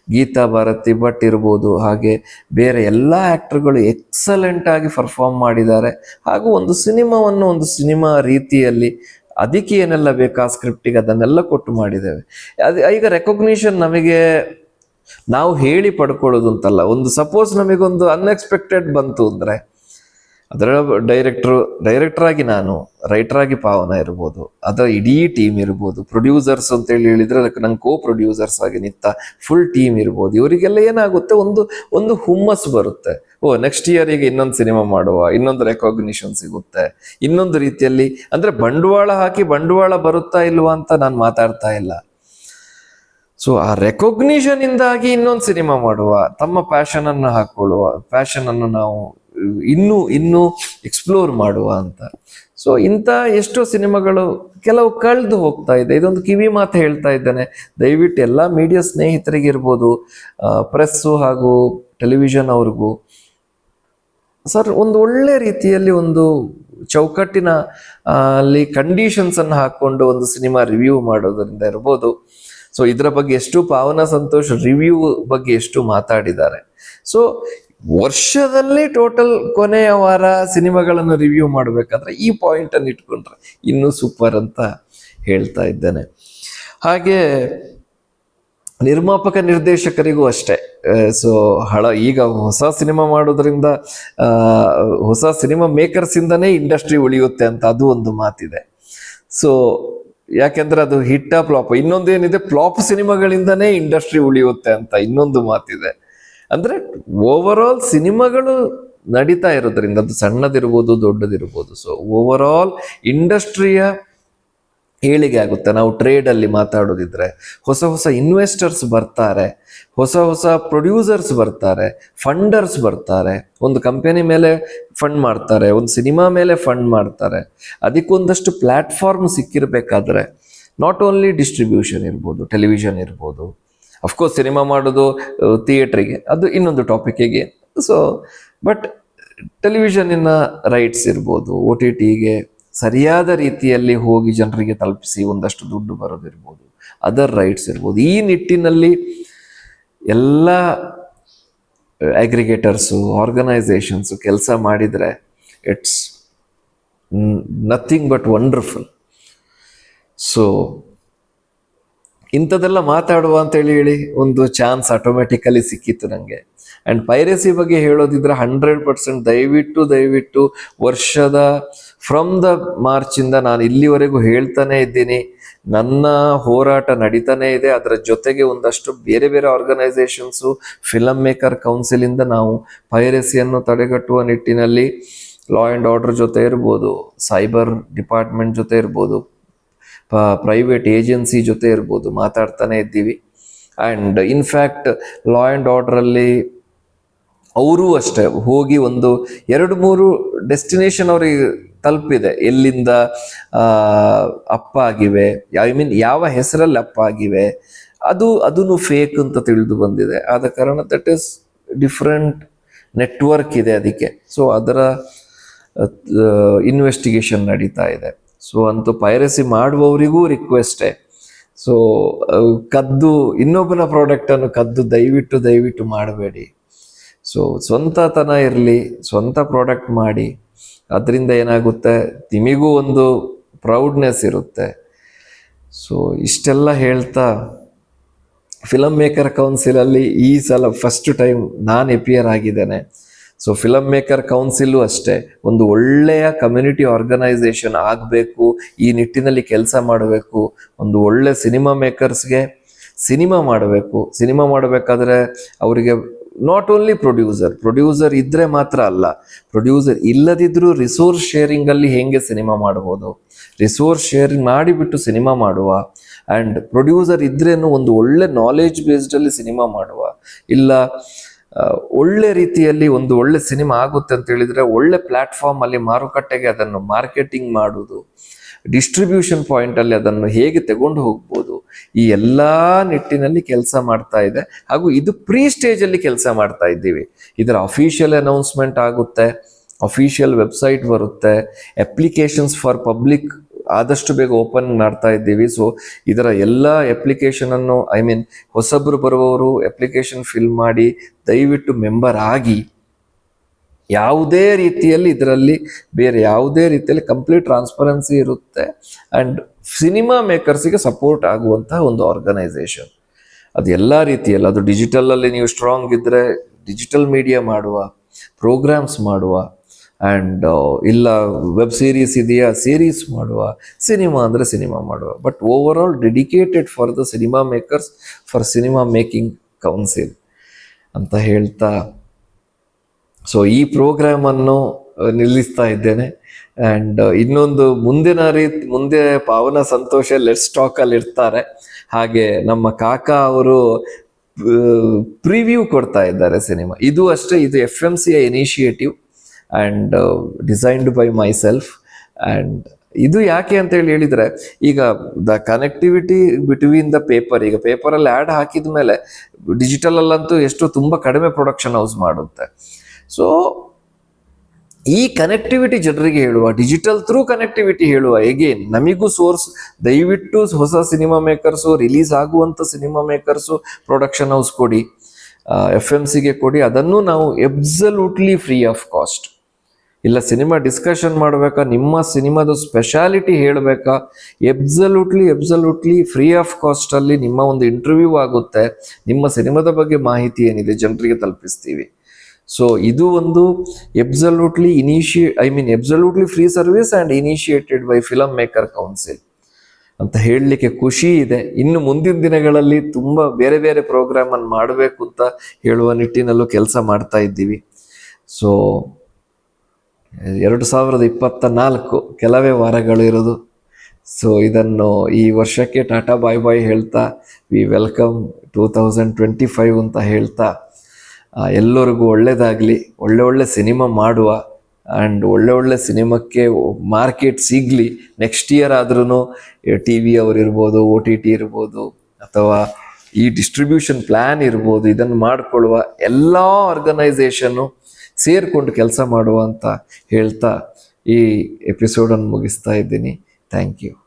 ಗೀತಾ ಭಾರತಿ ಭಟ್ ಇರ್ಬೋದು, ಹಾಗೆ ಬೇರೆ ಎಲ್ಲ ಆ್ಯಕ್ಟರ್ಗಳು ಎಕ್ಸಲೆಂಟ್ ಆಗಿ ಪರ್ಫಾರ್ಮ್ ಮಾಡಿದ್ದಾರೆ. ಹಾಗೂ ಒಂದು ಸಿನಿಮಾವನ್ನು ಒಂದು ಸಿನಿಮಾ ರೀತಿಯಲ್ಲಿ ಅದಕ್ಕೆ ಏನೆಲ್ಲ ಬೇಕಾ ಸ್ಕ್ರಿಪ್ಟಿಗೆ ಅದನ್ನೆಲ್ಲ ಕೊಟ್ಟು ಮಾಡಿದ್ದೇವೆ. ಅದು ಈಗ ರೆಕಗ್ನಿಷನ್ ನಮಗೆ ನಾವು ಹೇಳಿ ಪಡ್ಕೊಳ್ಳೋದು ಅಂತಲ್ಲ, ಒಂದು ಸಪೋಸ್ ನಮಗೊಂದು ಅನ್ಎಕ್ಸ್ಪೆಕ್ಟೆಡ್ ಬಂತು ಅಂದರೆ ಅದರ ಡೈರೆಕ್ಟ್ರು ಡೈರೆಕ್ಟರ್ ಆಗಿ ನಾನು ರೈಟರ್ ಆಗಿ ಪಾವನ ಇರ್ಬೋದು ಅದರ ಇಡೀ ಟೀಮ್ ಇರ್ಬೋದು ಪ್ರೊಡ್ಯೂಸರ್ಸ್ ಅಂತೇಳಿ ಹೇಳಿದರೆ ಅದಕ್ಕೆ ನಂಗೆ ಕೋ ಪ್ರೊಡ್ಯೂಸರ್ಸ್ ಆಗಿ ನಿಂತ ಫುಲ್ ಟೀಮ್ ಇರ್ಬೋದು. ಇವರಿಗೆಲ್ಲ ಏನಾಗುತ್ತೆ? ಒಂದು ಒಂದು ಹುಮ್ಮಸ್ ಬರುತ್ತೆ. ಓ ನೆಕ್ಸ್ಟ್ ಇಯರಿಗೆ ಇನ್ನೊಂದು ಸಿನಿಮಾ ಮಾಡುವ, ಇನ್ನೊಂದು ರೆಕಾಗ್ನಿಷನ್ ಸಿಗುತ್ತೆ. ಇನ್ನೊಂದು ರೀತಿಯಲ್ಲಿ, ಅಂದರೆ ಬಂಡವಾಳ ಹಾಕಿ ಬಂಡವಾಳ ಬರುತ್ತಾ ಇಲ್ವಾ ಅಂತ ನಾನು ಮಾತಾಡ್ತಾ ಇಲ್ಲ. ಸೊ ಆ ರೆಕಗ್ನಿಷನ್ ಇಂದಾಗಿ ಇನ್ನೊಂದು ಸಿನಿಮಾ ಮಾಡುವ, ತಮ್ಮ ಪ್ಯಾಷನ್ ಅನ್ನು ಹಾಕೊಳ್ಳುವ ಪ್ಯಾಷನ್ ಅನ್ನು ನಾವು ಇನ್ನೂ ಇನ್ನೂ ಎಕ್ಸ್ಪ್ಲೋರ್ ಮಾಡುವ ಅಂತ. ಸೊ ಇಂಥ ಎಷ್ಟೋ ಸಿನಿಮಾಗಳು ಕೆಲವು ಕಳೆದು ಹೋಗ್ತಾ ಇದೆ. ಇದೊಂದು ಕಿವಿ ಮಾತು ಹೇಳ್ತಾ ಇದ್ದೇನೆ. ದಯವಿಟ್ಟು ಎಲ್ಲ ಮೀಡಿಯಾ ಸ್ನೇಹಿತರಿಗಿರ್ಬೋದು ಪ್ರೆಸ್ಸು ಹಾಗೂ ಟೆಲಿವಿಷನ್ ಅವ್ರಿಗೂ. ಸರ್, ಒಂದು ಒಳ್ಳೆ ರೀತಿಯಲ್ಲಿ ಒಂದು ಚೌಕಟ್ಟಿನ ಅಲ್ಲಿ ಕಂಡೀಷನ್ಸ್ ಅನ್ನು ಹಾಕೊಂಡು ಒಂದು ಸಿನಿಮಾ ರಿವ್ಯೂ ಮಾಡೋದ್ರಿಂದ ಇರ್ಬೋದು. ಸೊ ಇದರ ಬಗ್ಗೆ ಎಷ್ಟು ಪಾವನ ಸಂತೋಷ್ ರಿವ್ಯೂ ಬಗ್ಗೆ ಎಷ್ಟು ಮಾತಾಡಿದ್ದಾರೆ. ಸೊ ವರ್ಷದಲ್ಲಿ ಟೋಟಲ್ ಕೊನೆಯ ವಾರ ಸಿನಿಮಾಗಳನ್ನು ರಿವ್ಯೂ ಮಾಡಬೇಕಾದ್ರೆ ಈ ಪಾಯಿಂಟ್ ಅನ್ನು ಇಟ್ಕೊಂಡ್ರೆ ಇನ್ನೂ ಸೂಪರ್ ಅಂತ ಹೇಳ್ತಾ ಇದ್ದೇನೆ. ಹಾಗೆ ನಿರ್ಮಾಪಕ ನಿರ್ದೇಶಕರಿಗೂ ಅಷ್ಟೇ. ಸೊ ಹಳ, ಈಗ ಹೊಸ ಸಿನಿಮಾ ಮಾಡೋದ್ರಿಂದ ಹೊಸ ಸಿನಿಮಾ ಮೇಕರ್ಸ್ ಇಂದನೇ ಇಂಡಸ್ಟ್ರಿ ಉಳಿಯುತ್ತೆ ಅಂತ ಅದು ಒಂದು ಮಾತಿದೆ. ಸೊ ಯಾಕೆಂದ್ರೆ ಅದು ಹಿಟ್ಟ ಫ್ಲಾಪ್ ಇನ್ನೊಂದೇನಿದೆ ಫ್ಲಾಪ್ ಸಿನಿಮಾಗಳಿಂದನೇ ಇಂಡಸ್ಟ್ರಿ ಉಳಿಯುತ್ತೆ ಅಂತ ಇನ್ನೊಂದು ಮಾತಿದೆ. ಅಂದ್ರೆ ಓವರ್ ಆಲ್ ಸಿನಿಮಾಗಳು ನಡೀತಾ ಇರೋದ್ರಿಂದ ಅದು ಸಣ್ಣದಿರ್ಬೋದು, ದೊಡ್ಡದಿರ್ಬೋದು. ಸೊ ಓವರ್ ಆಲ್ ಇಂಡಸ್ಟ್ರಿಯ ಏಳಿಗೆ ಆಗುತ್ತೆ. ನಾವು ಟ್ರೇಡ್ ಅಲ್ಲಿ ಮಾತಾಡೋದಿದ್ರೆ ಹೊಸ ಹೊಸ ಇನ್ವೆಸ್ಟರ್ಸ್ ಬರ್ತಾರೆ, ಹೊಸ ಹೊಸ ಪ್ರೊಡ್ಯೂಸರ್ಸ್ ಬರ್ತಾರೆ ಫಂಡರ್ಸ್ ಬರ್ತಾರೆ. ಒಂದು ಕಂಪನಿ ಮೇಲೆ ಫಂಡ್ ಮಾಡ್ತಾರೆ, ಒಂದು ಸಿನಿಮಾ ಮೇಲೆ ಫಂಡ್ ಮಾಡ್ತಾರೆ. ಅದಕ್ಕೊಂದಷ್ಟು ಪ್ಲ್ಯಾಟ್ಫಾರ್ಮ್ ಸಿಕ್ಕಿರಬೇಕಾದ್ರೆ ನಾಟ್ ಓನ್ಲಿ ಡಿಸ್ಟ್ರಿಬ್ಯೂಷನ್ ಇರ್ಬೋದು ಟೆಲಿವಿಷನ್ ಇರ್ಬೋದು ಅಫ್ಕೋರ್ಸ್ ಸಿನಿಮಾ ಮಾಡೋದು ಥಿಯೇಟ್ರಿಗೆ ಅದು ಇನ್ನೊಂದು ಟಾಪಿಕ್ಕಿಗೆ ಸೊ ಬಟ್ ಟೆಲಿವಿಷನ್ನಿನ ರೈಟ್ಸ್ ಇರ್ಬೋದು ಒ ಟಿ ಟಿಗೆ ಸರಿಯಾದ ರೀತಿಯಲ್ಲಿ ಹೋಗಿ ಜನರಿಗೆ ತಲುಪಿಸಿ ಒಂದಷ್ಟು ದುಡ್ಡು ಬರೋದಿರ್ಬೋದು ಅದರ್ ರೈಟ್ಸ್ ಇರ್ಬೋದು. ಈ ನಿಟ್ಟಿನಲ್ಲಿ ಎಲ್ಲ ಅಗ್ರಿಗೇಟರ್ಸು ಆರ್ಗನೈಸೇಷನ್ಸು ಕೆಲಸ ಮಾಡಿದರೆ it's nothing but wonderful so ಇಂಥದ್ದೆಲ್ಲ ಮಾತಾಡುವ ಅಂತೇಳಿ ಹೇಳಿ ಒಂದು ಚಾನ್ಸ್ ಆಟೋಮೆಟಿಕಲಿ ಸಿಕ್ಕಿತ್ತು ನನಗೆ ಆ್ಯಂಡ್ ಪೈರಸಿ ಬಗ್ಗೆ ಹೇಳೋದಿದ್ರೆ ಹಂಡ್ರೆಡ್ ಪರ್ಸೆಂಟ್ ದಯವಿಟ್ಟು ದಯವಿಟ್ಟು ವರ್ಷದ ಫ್ರಮ್ ದ ಮಾರ್ಚಿಂದ ನಾನು ಇಲ್ಲಿವರೆಗೂ ಹೇಳ್ತಾನೆ ಇದ್ದೀನಿ. ನನ್ನ ಹೋರಾಟ ನಡೀತಾನೆ ಇದೆ. ಅದರ ಜೊತೆಗೆ ಒಂದಷ್ಟು ಬೇರೆ ಬೇರೆ ಆರ್ಗನೈಸೇಷನ್ಸು ಫಿಲಮ್ ಮೇಕರ್ ಕೌನ್ಸಿಲಿಂದ ನಾವು ಪೈರಸಿಯನ್ನು ತಡೆಗಟ್ಟುವ ನಿಟ್ಟಿನಲ್ಲಿ ಲಾ ಆ್ಯಂಡ್ ಆರ್ಡರ್ ಜೊತೆ ಇರ್ಬೋದು ಸೈಬರ್ ಡಿಪಾರ್ಟ್ಮೆಂಟ್ ಜೊತೆ ಇರ್ಬೋದು ಪ್ರೈವೇಟ್ ಏಜೆನ್ಸಿ ಜೊತೆ ಇರ್ಬೋದು, ಮಾತಾಡ್ತಾನೆ ಇದ್ದೀವಿ. And in fact law and ಆರ್ಡ್ರಲ್ಲಿ ಅವರೂ ಅಷ್ಟೇ, ಹೋಗಿ ಒಂದು ಎರಡು ಮೂರು ಡೆಸ್ಟಿನೇಷನ್ ಅವರಿಗೆ ತಲುಪಿದೆ. ಎಲ್ಲಿಂದ ಅಪ್ಪ ಆಗಿವೆ ಐ ಮೀನ್ ಯಾವ ಹೆಸರಲ್ಲಿ ಅಪ್ಪ ಆಗಿವೆ, ಅದು ಅದೂ ಫೇಕ್ ಅಂತ ತಿಳಿದು ಬಂದಿದೆ. ಆದ ಕಾರಣ ದಟ್ ಇಸ್ ಡಿಫ್ರೆಂಟ್ ನೆಟ್ವರ್ಕ್ ಇದೆ ಅದಕ್ಕೆ. ಸೊ ಅದರ ಇನ್ವೆಸ್ಟಿಗೇಷನ್ ನಡೀತಾ ಇದೆ. ಸೊ ಅಂತೂ ಪೈರಸಿ ಮಾಡುವವರಿಗೂ ರಿಕ್ವೆಸ್ಟೇ ಸೊ ಕದ್ದು, ಇನ್ನೊಬ್ಬನ ಪ್ರಾಡಕ್ಟನ್ನು ಕದ್ದು ದಯವಿಟ್ಟು ದಯವಿಟ್ಟು ಮಾಡಬೇಡಿ. ಸೊ ಸ್ವಂತತನ ಇರಲಿ, ಸ್ವಂತ ಪ್ರಾಡಕ್ಟ್ ಮಾಡಿ. ಅದರಿಂದ ಏನಾಗುತ್ತೆ? ನಿಮಗೂ ಒಂದು ಪ್ರೌಡ್ನೆಸ್ ಇರುತ್ತೆ. ಸೊ ಇಷ್ಟೆಲ್ಲ ಹೇಳ್ತಾ ಫಿಲಮ್ ಮೇಕರ್ ಕೌನ್ಸಿಲಲ್ಲಿ ಈ ಸಲ ಫಸ್ಟ್ ಟೈಮ್ ನಾನು ಎಪಿಯರ್ ಆಗಿದ್ದೇನೆ. ಸೊ ಫಿಲಮ್ ಮೇಕರ್ ಕೌನ್ಸಿಲು ಅಷ್ಟೇ, ಒಂದು ಒಳ್ಳೆಯ ಕಮ್ಯುನಿಟಿ ಆರ್ಗನೈಸೇಷನ್ ಆಗಬೇಕು, ಈ ನಿಟ್ಟಿನಲ್ಲಿ ಕೆಲಸ ಮಾಡಬೇಕು, ಒಂದು ಒಳ್ಳೆ ಸಿನಿಮಾ ಮೇಕರ್ಸ್ಗೆ ಸಿನಿಮಾ ಮಾಡಬೇಕು. ಸಿನಿಮಾ ಮಾಡಬೇಕಾದ್ರೆ ಅವರಿಗೆ ನಾಟ್ ಓನ್ಲಿ ಪ್ರೊಡ್ಯೂಸರ್ ಪ್ರೊಡ್ಯೂಸರ್ ಇದ್ದರೆ ಮಾತ್ರ ಅಲ್ಲ ಪ್ರೊಡ್ಯೂಸರ್ ಇಲ್ಲದಿದ್ದರೂ ರಿಸೋರ್ಸ್ ಶೇರಿಂಗ್ ಅಲ್ಲಿ ಹೆಂಗೆ ಸಿನಿಮಾ ಮಾಡಬಹುದು ರಿಸೋರ್ಸ್ ಶೇರಿಂಗ್ ಮಾಡಿಬಿಟ್ಟು ಸಿನಿಮಾ ಮಾಡುವ ಆ್ಯಂಡ್ ಪ್ರೊಡ್ಯೂಸರ್ ಇದ್ರೇನು ಒಂದು ಒಳ್ಳೆ ನಾಲೆಜ್ ಬೇಸ್ಡಲ್ಲಿ ಸಿನಿಮಾ ಮಾಡುವ. ಇಲ್ಲ ಒಳ್ಳೆ ರೀತಿಯಲ್ಲಿ ಒಂದು ಒಳ್ಳೆ ಸಿನಿಮಾ ಆಗುತ್ತೆ ಅಂತ ಹೇಳಿದ್ರೆ ಒಳ್ಳೆ ಪ್ಲಾಟ್ಫಾರ್ಮ್ ಅಲ್ಲಿ ಮಾರುಕಟ್ಟೆಗೆ ಅದನ್ನು ಮಾರ್ಕೆಟಿಂಗ್ ಮಾಡುವುದು ಡಿಸ್ಟ್ರಿಬ್ಯೂಷನ್ ಪಾಯಿಂಟ್ ಅಲ್ಲಿ ಅದನ್ನು ಹೇಗೆ ತಗೊಂಡು ಹೋಗ್ಬೋದು, ಈ ಎಲ್ಲಾ ನಿಟ್ಟಿನಲ್ಲಿ ಕೆಲಸ ಮಾಡ್ತಾ ಇದೆ. ಹಾಗೂ ಇದು ಪ್ರೀ ಸ್ಟೇಜ್ ಅಲ್ಲಿ ಕೆಲಸ ಮಾಡ್ತಾ ಇದ್ದೀವಿ. ಇದರ ಅಫಿಷಿಯಲ್ ಅನೌನ್ಸ್ಮೆಂಟ್ ಆಗುತ್ತೆ ಅಫಿಷಿಯಲ್ ವೆಬ್ಸೈಟ್ ಬರುತ್ತೆ ಅಪ್ಲಿಕೇಶನ್ಸ್ ಫಾರ್ ಪಬ್ಲಿಕ್ ಆದಷ್ಟು ಬೇಗ ಓಪನ್ ಮಾಡ್ತಾ ಇದ್ದೀವಿ. ಸೊ ಇದರ ಎಲ್ಲ ಅಪ್ಲಿಕೇಶನ್ ಅನ್ನು ಐ ಮೀನ್ ಹೊಸಬ್ರು ಬರುವವರು ಅಪ್ಲಿಕೇಶನ್ ಫಿಲ್ ಮಾಡಿ ದಯವಿಟ್ಟು ಮೆಂಬರ್ ಆಗಿ. ಯಾವುದೇ ರೀತಿಯಲ್ಲಿ ಇದರಲ್ಲಿ ಬೇರೆ ಯಾವುದೇ ರೀತಿಯಲ್ಲಿ ಕಂಪ್ಲೀಟ್ ಟ್ರಾನ್ಸ್ಪರೆನ್ಸಿ ಇರುತ್ತೆ. ಆ್ಯಂಡ್ ಸಿನಿಮಾ ಮೇಕರ್ಸಿಗೆ ಸಪೋರ್ಟ್ ಆಗುವಂತಹ ಒಂದು ಆರ್ಗನೈಸೇಷನ್ ಅದು ಎಲ್ಲ ರೀತಿಯಲ್ಲಿ, ಅದು ಡಿಜಿಟಲಲ್ಲಿ ನೀವು ಸ್ಟ್ರಾಂಗ್ ಇದ್ದರೆ ಡಿಜಿಟಲ್ ಮೀಡಿಯಾ ಮಾಡುವ ಪ್ರೋಗ್ರಾಮ್ಸ್ ಮಾಡುವ ಆ್ಯಂಡ್ ಇಲ್ಲ ವೆಬ್ ಸೀರೀಸ್ ಇದೆಯಾ? ಸೀರೀಸ್ ಮಾಡುವ. ಸಿನಿಮಾ ಅಂದರೆ ಸಿನಿಮಾ ಮಾಡುವ. But over all dedicated for the cinema makers for cinema making council ಅಂತ ಹೇಳ್ತಾ. ಸೊ ಈ ಪ್ರೋಗ್ರಾಮನ್ನು ನಿಲ್ಲಿಸ್ತಾ ಇದ್ದೇನೆ. ಆ್ಯಂಡ್ ಇನ್ನೊಂದು ಮುಂದಿನ ರೀತಿ, ಮುಂದೆ ಪಾವನ ಸಂತೋಷ ಲೆಟ್ಸ್ ಸ್ಟಾಕಲ್ಲಿ ಇರ್ತಾರೆ. ಹಾಗೆ ನಮ್ಮ ಕಾಕ ಅವರು ಪ್ರಿವ್ಯೂ ಕೊಡ್ತಾ ಇದ್ದಾರೆ ಸಿನಿಮಾ ಇದು ಅಷ್ಟೇ, ಇದು F M C initiative and designed by myself and ಇದು ಯಾಕೆ ಅಂತೇಳಿ ಹೇಳಿದರೆ, ಈಗ the connectivity between the paper ಈಗ ಪೇಪರಲ್ಲಿ ಆ್ಯಡ್ ಹಾಕಿದ ಮೇಲೆ ಡಿಜಿಟಲಲ್ಲಂತೂ ಎಷ್ಟು ತುಂಬ ಕಡಿಮೆ ಪ್ರೊಡಕ್ಷನ್ ಹೌಸ್ ಮಾಡುತ್ತೆ. ಸೊ ಈ ಕನೆಕ್ಟಿವಿಟಿ ಜನರಿಗೆ ಹೇಳುವ ಡಿಜಿಟಲ್ ಥ್ರೂ ಕನೆಕ್ಟಿವಿಟಿ ಹೇಳುವ ಎಗೇನ್ ನಮಗೂ ಸೋರ್ಸ್ ದಯವಿಟ್ಟು ಹೊಸ ಸಿನಿಮಾ ಮೇಕರ್ಸು ರಿಲೀಸ್ ಆಗುವಂಥ ಸಿನಿಮಾ ಮೇಕರ್ಸು ಪ್ರೊಡಕ್ಷನ್ ಹೌಸ್ ಕೊಡಿ ಎಫ್ ಎಂ ಸಿಗೆ ಕೊಡಿ, ಅದನ್ನು ನಾವು ಎಬ್ಸಲ್ಯೂಟ್ಲಿ ಫ್ರೀ ಆಫ್ ಕಾಸ್ಟ್ ಇಲ್ಲ ಸಿನಿಮಾ ಡಿಸ್ಕಷನ್ ಮಾಡಬೇಕಾ? ನಿಮ್ಮ ಸಿನಿಮಾದ ಸ್ಪೆಷಾಲಿಟಿ ಹೇಳಬೇಕಾ? ಎಬ್ಸಲ್ಯೂಟ್ಲಿ ಎಬ್ಸಲ್ಯೂಟ್ಲಿ ಫ್ರೀ ಆಫ್ ಕಾಸ್ಟಲ್ಲಿ ನಿಮ್ಮ ಒಂದು ಇಂಟರ್ವ್ಯೂ ಆಗುತ್ತೆ. ನಿಮ್ಮ ಸಿನಿಮಾದ ಬಗ್ಗೆ ಮಾಹಿತಿ ಏನಿದೆ ಜನರಿಗೆ ತಲುಪಿಸ್ತೀವಿ. ಸೊ ಇದು ಒಂದು absolutely ಇನಿಷಿಯೇ I mean absolutely free service and initiated by film maker council ಅಂತ ಹೇಳಲಿಕ್ಕೆ ಖುಷಿ ಇದೆ. ಇನ್ನು ಮುಂದಿನ ದಿನಗಳಲ್ಲಿ ತುಂಬ ಬೇರೆ ಬೇರೆ ಪ್ರೋಗ್ರಾಮನ್ನು ಮಾಡಬೇಕು ಅಂತ ಹೇಳುವ ನಿಟ್ಟಿನಲ್ಲೂ ಕೆಲಸ ಮಾಡ್ತಾ ಇದ್ದೀವಿ. ಸೊ ಎರಡು ಸಾವಿರದ ಇಪ್ಪತ್ತ ನಾಲ್ಕು ಕೆಲವೇ ವಾರಗಳು ಇರೋದು. ಸೊ ಇದನ್ನು ಈ ವರ್ಷಕ್ಕೆ ಟಾಟಾ ಬಾಯ್ ಬಾಯ್ ಹೇಳ್ತಾ we welcome two thousand twenty five ಅಂತ ಹೇಳ್ತಾ ಎಲ್ಲರಿಗೂ ಒಳ್ಳೆಯದಾಗಲಿ ಒಳ್ಳೆ ಒಳ್ಳೆ ಸಿನಿಮಾ ಮಾಡುವ ಆ್ಯಂಡ್ ಒಳ್ಳೆ ಒಳ್ಳೆ ಸಿನಿಮಾಕ್ಕೆ ಮಾರ್ಕೆಟ್ ಸಿಗಲಿ. ನೆಕ್ಸ್ಟ್ ಇಯರ್ ಆದ್ರೂ ಟಿ ವಿ ಅವ್ರು ಇರ್ಬೋದು ಒ ಟಿ ಟಿ ಇರ್ಬೋದು, ಅಥವಾ ಈ ಡಿಸ್ಟ್ರಿಬ್ಯೂಷನ್ ಪ್ಲ್ಯಾನ್ ಇರ್ಬೋದು, ಇದನ್ನು ಮಾಡಿಕೊಳ್ಳುವ ಎಲ್ಲ ಆರ್ಗನೈಸೇಷನ್ನು ಸೇರಿಕೊಂಡು ಕೆಲಸ ಮಾಡುವ ಅಂತ ಹೇಳ್ತಾ ಈ ಎಪಿಸೋಡನ್ನು ಮುಗಿಸ್ತಾ ಇದ್ದೀನಿ. Thank you